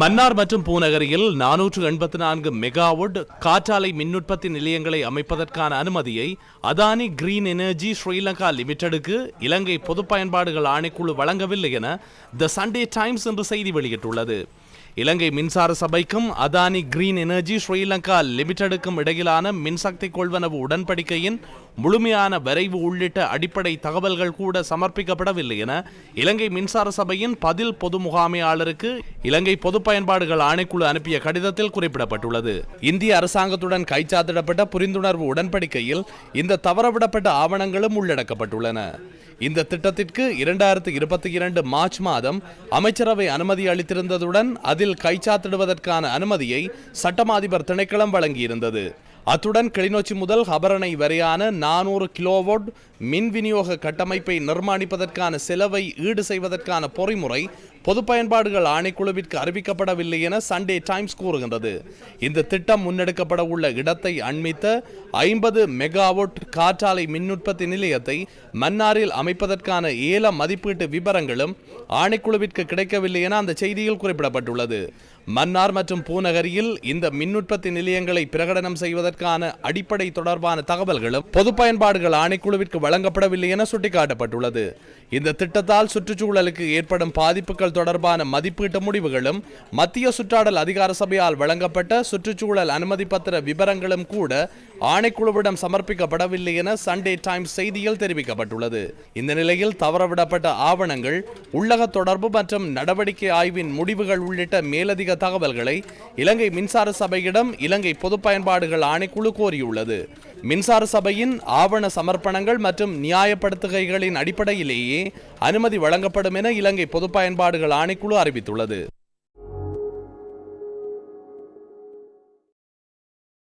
மன்னார் மற்றும் பூநகரியில் நானூற்று எண்பத்தி நான்கு மெகாவுட் காற்றாலை மின்னுற்பத்தி நிலையங்களை அமைப்பதற்கான அனுமதியை அதானி கிரீன் எனர்ஜி ஸ்ரீலங்கா லிமிடெடுக்கு இலங்கை பொது பயன்பாடுகள் ஆணைக்குழு வழங்கவில்லை என த சண்டே டைம்ஸ் என்று செய்தி வெளியிட்டுள்ளது. இலங்கை மின்சார சபைக்கும் அதானி கிரீன் எனர்ஜி ஸ்ரீலங்கா லிமிடெடுக்கும் இடையிலான மின்சக்தி கொள்வனவு உடன்படிக்கையின் முழுமையான வரைவு உள்ளிட்ட அடிப்படை தகவல்கள் கூட சமர்ப்பிக்கப்படவில்லை என இலங்கை மின்சார சபையின் பதில் பொது முகாமையாளருக்கு இலங்கை பொது பயன்பாடுகள் ஆணைக்குழு அனுப்பிய கடிதத்தில் குறிப்பிடப்பட்டுள்ளது. இந்திய அரசாங்கத்துடன் கைச்சாத்திடப்பட்ட புரிந்துணர்வு உடன்படிக்கையில் இந்த தவறவிடப்பட்ட ஆவணங்களும் உள்ளடக்கப்பட்டுள்ளன. இந்த திட்டத்திற்கு இரண்டாயிரத்து இருபத்தி இரண்டு மார்ச் மாதம் அமைச்சரவை அனுமதி அளித்திருந்ததுடன் அதில் கைச்சாத்திடுவதற்கான அனுமதியை சட்டமாதிபர் திணைக்களம் வழங்கியிருந்தது. அத்துடன் கிளிநொச்சி முதல் ஹபரணை வரையான நானூறு கிலோவோட் மின் விநியோக கட்டமைப்பை நிர்மாணிப்பதற்கான செலவை ஈடு செய்வதற்கான பொறிமுறை பொது பயன்பாடுகள் ஆணைக்குழுவிற்கு அறிவிக்கப்படவில்லை என சண்டே டைம்ஸ் கூறுகின்றது. இந்த திட்டம் முன்னெடுக்கப்பட உள்ள இடத்தை அண்மித்த ஐம்பது மெகாவோட் காற்றாலை மின் உற்பத்தி நிலையத்தை மன்னாரில் அமைப்பதற்கான ஏல மதிப்பீட்டு விவரங்களும் ஆணைக்குழுவிற்கு கிடைக்கவில்லை என அந்த செய்தியில் குறிப்பிடப்பட்டுள்ளது. மன்னார் மற்றும் பூநகரியில் இந்த மின்னுற்பத்தி நிலையங்களை பிரகடனம் செய்வதற்கான அடிப்படை தொடர்பான தகவல்களும் பொது பயன்பாடுகள் ஆணைக்குழுவிற்கு வழங்கப்படவில்லை என சுட்டிக்காட்டப்பட்டுள்ளது. இந்த திட்டத்தால் சுற்றுச்சூழலுக்கு ஏற்படும் பாதிப்புகள் தொடர்பான மதிப்பீட்டு முடிவுகளும் மத்திய சுற்றாடல் அதிகார சபையால் வழங்கப்பட்ட சுற்றுச்சூழல் அனுமதி பத்திர விவரங்களும் கூட ஆணைக்குழுவிடம் சமர்ப்பிக்கப்படவில்லை என சண்டே டைம்ஸ் செய்தியில் தெரிவிக்கப்பட்டுள்ளது. இந்த நிலையில் தவறவிடப்பட்ட ஆவணங்கள் உள்ளக தொடர்பு மற்றும் நடவடிக்கை ஆய்வின் முடிவுகள் உள்ளிட்ட மேலதிக தகவல்களை இலங்கை மின்சார சபையிடம் இலங்கை பொது பயன்பாடுகள் ஆணைக்குழு கோரியுள்ளது. மின்சார சபையின் ஆவண சமர்ப்பணங்கள் மற்றும் நியாயப்படுத்துகைகளின் அடிப்படையிலேயே அனுமதி வழங்கப்படும் என இலங்கை பொது பயன்பாடுகள் ஆணைக்குழு அறிவித்துள்ளது.